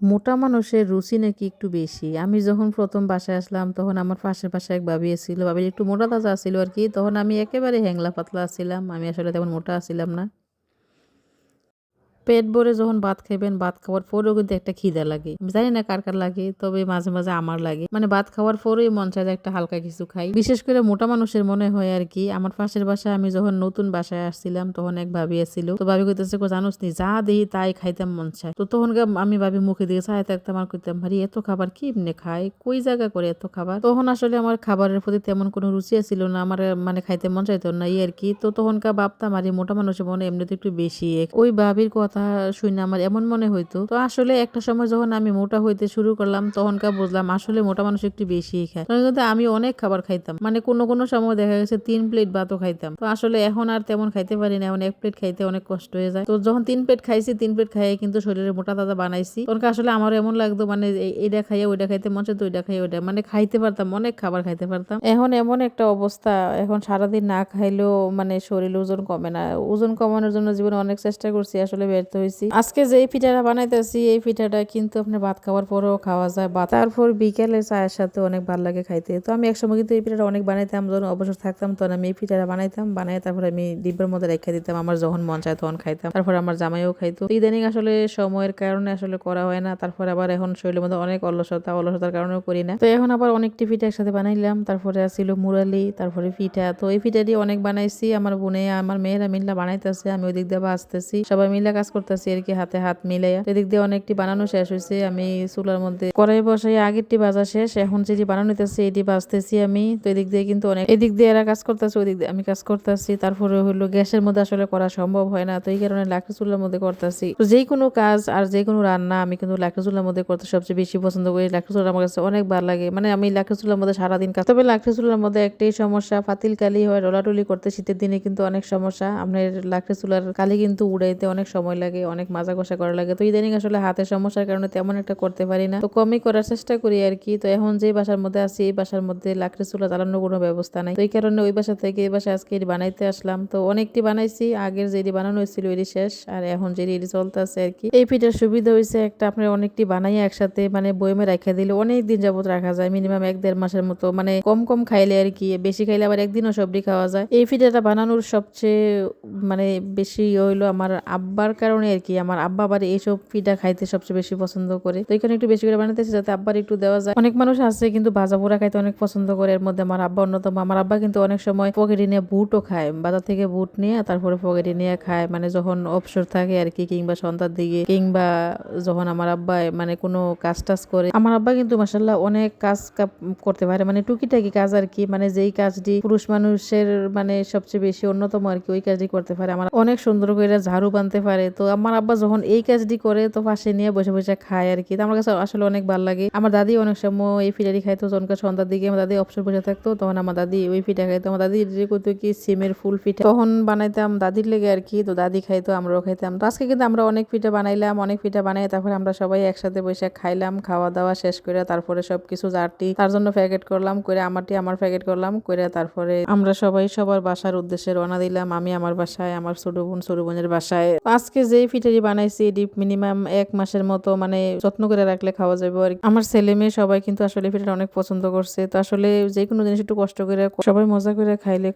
মোটা মানুষের রুচি নাকি একটু বেশি? আমি যখন প্রথম বাসায় আসলাম, তখন আমার পাশের পাশে এক ভাবি ছিল ভাবি একটু মোটা তাজা ছিল আর কি। তখন আমি একেবারে হ্যাংলা পাতলা ছিলাম। আমি আসলে তেমন মোটা ছিলাম না। পেট ভরে যখন ভাত খাইবেন, ভাত খাওয়ার পরেও কিন্তু একটা খিদা লাগে। আমি জানি না কার কার লাগে, তবে মাঝে মাঝে আমার লাগে। মানে ভাত খাওয়ার পরেই মন চায় একটা হালকা কিছু খাই। বিশেষ করে মোটা মানুষের মনে হয় আর কি, আমার পাশের বাসায় আমি যখন নতুন বাসায় আসছিলাম, তখন এক ভাবি আসছিল। তো ভাবি কইতেছে জানোস নি, যা দেই তাই খাইতাম মন চায়। তো তখন আমি ভাবি মুখে দিয়ে চাই থাকতাম আর কইতাম, ভারি, এত খাবার কি এমনি খায়? কই জায়গা করে এত খাবার? তখন আসলে আমার খাবারের প্রতি তেমন কোনো রুচি ছিল না, আমার মানে খাইতে মন চাইতো না ই আর কি। তো তখনকার ভাবতাম, আর, মোটা মানুষের মনে এমনিতে একটু বেশি ওই ভাবির কথা শুনে আমার এমন মনে হইতো। তো আসলে একটা সময় যখন আমি মোটা হইতে শুরু করলাম, তখনকার বুঝলাম আসলে মোটা মানুষ একটু বেশি খায়। তখন কিন্তু আমি অনেক খাবার খাইতাম। মানে কোনো কোনো সময় দেখা গেছে তিন প্লেট ভাতও খাইতাম। তো আসলে এখন আর তেমন খাইতে পারি না। এখন এক প্লেট খাইতে অনেক কষ্ট হয়ে যায়। তো যখন তিন প্লেট খাইছি, তিন প্লেট খাইয়ে কিন্তু শরীরে মোটা তাজা বানাইছি। তখন আসলে আমার এমন লাগতো মানে এইটা খাইয়ে ওইটা খাইতে মন চাইতো ওইটা খাইয়ে ওইটা মানে খাইতে পারতাম, অনেক খাবার খাইতে পারতাম। এখন এমন একটা অবস্থা, এখন সারাদিন না খাইলেও মানে শরীর ওজন কমে না। ওজন কমানোর জন্য জীবনে অনেক চেষ্টা করছি আসলে ব্যর্থ হয়েছি আজকে যে পিঠাটা বানাইতেছি, এই পিঠাটা কিন্তু আপনার ভাত খাওয়ার পরেও খাওয়া যায় বা তারপর বিকেলে চায়ের সাথে অনেক ভালো লাগে খাইতে। তো আমি একসময় কিন্তু এই পিঠাটা অনেক বানাইতাম, যখন অবসর থাকতাম, তখন আমি এই পিঠাটা বানাইতাম বানাই তারপরে আমি ডিব্বার মধ্যে রেখে দিতাম, আমার যখন মন চায় তখন খাইতাম। তারপর আমার জামাইও খাইতো। ইদানিং আসলে সময়ের কারণে আসলে করা হয় না, তারপর আবার এখন শরীরের মধ্যে অনেক অলসতা, অলসতার কারণেও করি না। তো এখন আবার অনেকটি পিঠা একসাথে বানাইলাম, তারপরে আসছিল মুরালি, তারপরে পিঠা। তো এই পিঠা দিয়ে অনেক বানাইছি, আমার বোনে, আমার মেয়েরা মিল্লা বানাইতেছে, আমি ওই দিক দিয়ে আসতেছি। সবাই মিলে কাজ করতেছি আর কি, হাতে হাত মিলে এদিক দিয়ে অনেকটি বানানো শেষ হয়েছে আমি চুলার মধ্যে কড়াই বসাই আগেরটি বাজা শেষ। এখন যেটি বানানো নিতেছি এটি বাজতেছি আমি। তো এদিক দিয়ে কিন্তু অনেক এদিক দিয়ে এরা কাজ করতেছে দিক দিয়ে আমি কাজ করতেছি। তারপরে হলো গ্যাসের মধ্যে আসলে করা সম্ভব হয় না। তো এই কারণে লাকড়ি চুলার মধ্যে করতেছি। তো যে কোনো কাজ আর যে কোনো রান্না আমি কিন্তু লাকড়ি চুলার মধ্যে করতে সবচেয়ে বেশি পছন্দ করি। লাকড়ি চুলা আমার কাছে অনেক ভালো লাগে। মানে আমি লাকড়ি চুলার মধ্যে সারাদিন কাজ তবে লাকড়ি চুলার মধ্যে একটাই সমস্যা ফাতিল কালি হয় ডলাটুলি করতে শীতের দিনে কিন্তু অনেক সমস্যা। আপনার লাকড়ি চুলার কালি কিন্তু উড়াইতে অনেক সময় লাগে। অনেক মাজা কষা করা লাগে। তো ইদানিং আসলে হাতের সমস্যার কারণে তেমন একটা করতে পারি না। তো কমই করার চেষ্টা করি আর কি তো এখন যে বাসার মধ্যে আছি, এই বাসার মধ্যে লাকড়ি চুলা জ্বালানোর কোনো ব্যবস্থা নাই। তো এই কারণে ওই বাসা থেকে এই বাসা আজকে বানাইতে আসলাম। তো অনেকটি বানাইছি, আগের যেটি বানানো হয়েছিল এটি শেষ, আর এখন যেটি এটি চলতেছে আর কি এই পিঠার সুবিধা হয়েছে একটা আপনার অনেকটি বানাই একসাথে মানে বইমে রাখা দিলে অনেক দিন যাবত রাখা যায়, মিনিমাম এক দেড় মাসের মতো। মানে কম কম খাইলে আর কি বেশি খাইলে আবার একদিনও সবজি খাওয়া যায়। এই পিঠাটা বানানোর সবচেয়ে মানে বেশি হইল আমার আব্বার কারণে আর কি আমার আব্বা আবার এইসব পিঠা খাইতে সবচেয়ে বেশি পছন্দ করে। তো এখানে একটু বেশি করে বানাতেছি যাতে আব্বার একটু দেওয়া যায়। অনেক মানুষ আছে কিন্তু ভাজা পোড়া খাইতে অনেক পছন্দ করে। এর মধ্যে আমার আব্বা অন্যতম। আমার আব্বা কিন্তু অনেক সময় পকেটে নিয়ে বুটও খায়। বাজার থেকে বুট নিয়ে তারপরে পকেটে নিয়ে খায়। মানে যখন অবসর থাকে আর কি, কিংবা সন্ধ্যার দিকে, কিংবা যখন আমার আব্বা মানে কোনো কাজ টাজ করে। আমার আব্বা কিন্তু মাসাল্লাহ অনেক কাজ করতে পারে। মানে টুকিটাকি কাজ আর কি। মানে যেই কাজটি পুরুষ মানুষের মানে সবচেয়ে বেশি অন্যতম আর কি, ওই কাজটি করতে পারে। আমার অনেক সুন্দর করে ঝাড়ু বানতে পারে। তো আমার আব্বা যখন এই কাজটি করে তো পাশে নিয়ে বসে বসে খায় আর কি। তো আমার কাছে আসলে অনেক ভালো লাগে। আমার দাদি অনেক সময় এই ফিটারি খাইতো যখনকার সন্ধ্যার দিকে আমার দাদি অবসর বসে থাকতো, তখন আমার দাদি ওই পিঠা খাইতো। আমার দাদি যে করতো কি সিমের ফুল পিঠা। তখন বানাইতাম দাদির লেগে আর কি, তো দাদি খাইতো, আমরাও খাইতাম। তো আজকে কিন্তু আমরা অনেক পিঠা বানাইলাম, অনেক পিঠা বানাই, তারপরে আমরা সবাই একসাথে বসে খাইলাম খাওয়া দাওয়া শেষ করে তারপরে সবকিছু যারটি তার জন্য প্যাকেট করলাম, করে আমারটি আমার প্যাকেট করলাম, করে তারপরে আমরা সবাই সবার বাসার উদ্দেশ্যে রওনা দিলাম, আমি আমার বাসায়, আমার ছোট বোন, ছোট বোনের বাসায়। আজকে যেই ফিটারি বানাইছি এটি মিনিমাম এক মাসের মতো মানে যত্ন করে রাখলে খাওয়া যাবে। আর আমার ছেলে মেয়ে সবাই কিন্তু আসলে ফিটারি অনেক পছন্দ করছে। তো আসলে যে কোনো জিনিস একটু কষ্ট করে, সবাই মজা করে খাইলে